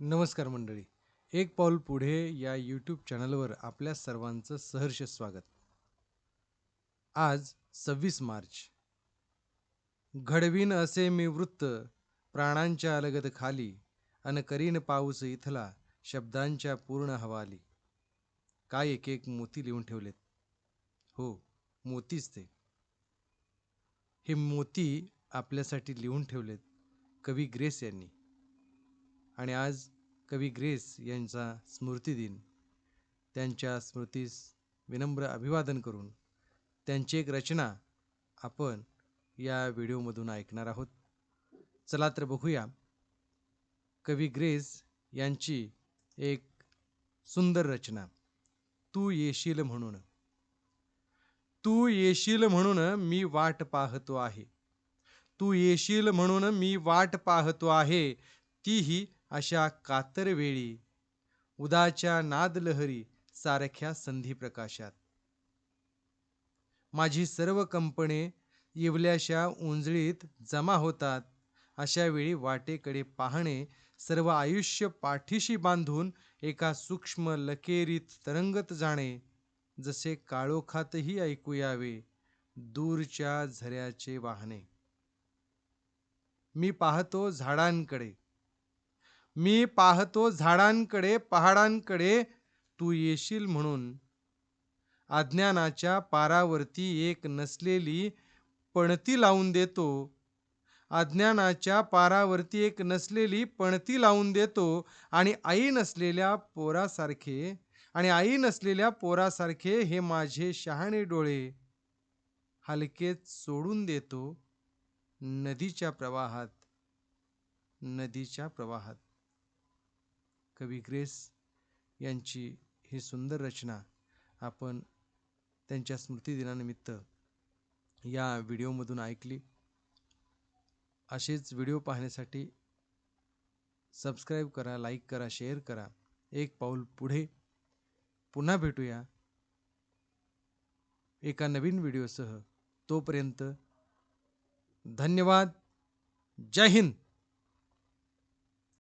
नमस्कार मंडळी. एक पाऊल पुढे या यूट्यूब चॅनलवर आपल्या सर्वांचं सहर्ष स्वागत. आज सव्वीस मार्च. घडवीन असे मी वृत्त प्राणांच्या अलगद खाली अन करीन पाऊस इथला शब्दांच्या पूर्ण हवाली. काय एक एक मोती लिहून ठेवलेत? हो मोतीच ते. हे मोती आपल्यासाठी लिहून ठेवलेत कवी ग्रेस यांनी. आणि आज कवी ग्रेस यांचा स्मृतिदिन त्यांच्या स्मृतीस विनम्र अभिवादन करून त्यांची एक रचना आपण या व्हिडिओमधून ऐकणार आहोत. चला तर बघूया. कवी ग्रेस यांची एक सुंदर रचना. तू येशील म्हणून. तू येशील म्हणून मी वाट पाहतो आहे. तू येशील म्हणून मी वाट पाहतो आहे. तीही अशा कातरवेळी उदाच्या नादलहरी सारख्या संधी प्रकाशात. माझी सर्व कंपने इवल्याशा उंजळीत जमा होतात अशा वेळी वाटेकडे पाहणे सर्व आयुष्य पाठीशी बांधून एका सूक्ष्म लकेरीत तरंगत जाणे जसे काळोखातही ऐकू यावे दूरच्या झऱ्याचे वाहने मी पाहतो झाडांकडे मी पाहतो झाडांकडे पहाडांकडे तू येशील म्हणून. अज्ञानाच्या पारावरती एक नसलेली पणती लावून देतो. अज्ञानाच्या पारावरती एक नसलेली पणती लावून देतो आणि आई नसलेल्या पोरासारखे आणि आई नसलेल्या पोरासारखे हे माझे शहाणे डोळे हलकेच सोडून देतो नदीच्या प्रवाहात नदीच्या प्रवाहात. कवी ग्रेस यांची ही सुंदर रचना आपण त्यांच्या स्मृतिदिनानिमित्त या व्हिडिओमधून ऐकली. असेच व्हिडिओ पाहण्यासाठी सबस्क्राईब करा लाईक करा शेअर करा. एक पाऊल पुढे. पुन्हा भेटूया एका नवीन व्हिडिओसह. तोपर्यंत धन्यवाद. जय हिंद.